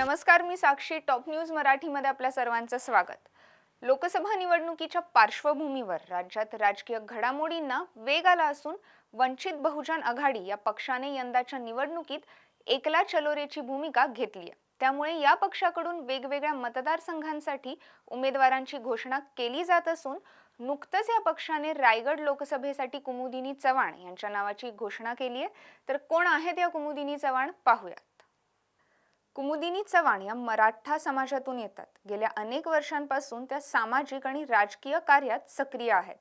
नमस्कार मी साक्षी. Top news मराठीमध्ये आपल्या सर्वांचं स्वागत. लोकसभा निवडणुकीच्या पार्श्वभूमीवर राज्यात राजकीय घडामोडींना वेग आला असून वंचित बहुजन आघाडी या पक्षाने यंदाच्या निवडणुकीत एकला चलोरेची भूमिका घेतली आहे. त्यामुळे या पक्षाकडून वेगवेगळ्या मतदारसंघांसाठी उमेदवारांची घोषणा केली जात असून नुकतंच या पक्षाने रायगड लोकसभेसाठी कुमुदिनी चव्हाण यांच्या नावाची घोषणा केली आहे. तर कोण आहेत या कुमुदिनी चव्हाण? पाहूयात. कुमुदिनी चव्हाण या मराठा समाजातून येतात. गेल्या अनेक वर्षांपासून त्या सामाजिक आणि राजकीय कार्यात सक्रिय आहेत.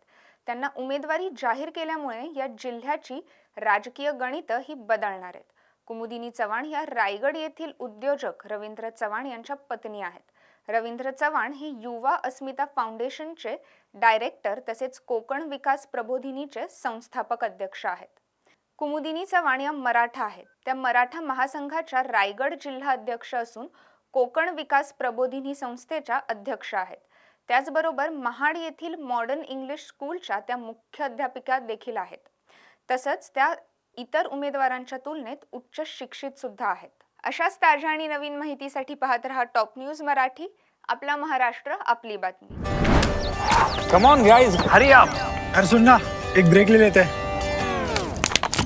त्यांना उमेदवारी जाहीर केल्यामुळे या जिल्ह्याची राजकीय गणितं ही बदलणार आहेत. कुमुदिनी चव्हाण या रायगड येथील उद्योजक रवींद्र चव्हाण यांच्या पत्नी आहेत. रवींद्र चव्हाण हे युवा अस्मिता फाउंडेशनचे डायरेक्टर तसेच कोकण विकास प्रबोधिनीचे संस्थापक अध्यक्ष आहेत. कुमुदिनी चव्हाण या मराठा आहेत त्या मराठा महासंघाच्या रायगड जिल्हा अध्यक्ष असून कोकण विकास प्रबोधिनी संस्थेच्या अध्यक्ष आहेत. त्याचबरोबर महाड येथील मॉडर्न इंग्लिश स्कूलच्या त्या मुख्य अध्यापिका देखील आहेत. तसंच त्या इतर उमेदवारांच्या तुलनेत उच्च शिक्षित सुद्धा आहेत. अशाच ताज्या आणि नवीन माहितीसाठी पाहत रहा टॉप न्यूज मराठी आपला महाराष्ट्र आपली बातमी. कम ऑन गाइस हरी आप अरे सुन ना एक ब्रेक ले लेते. हैं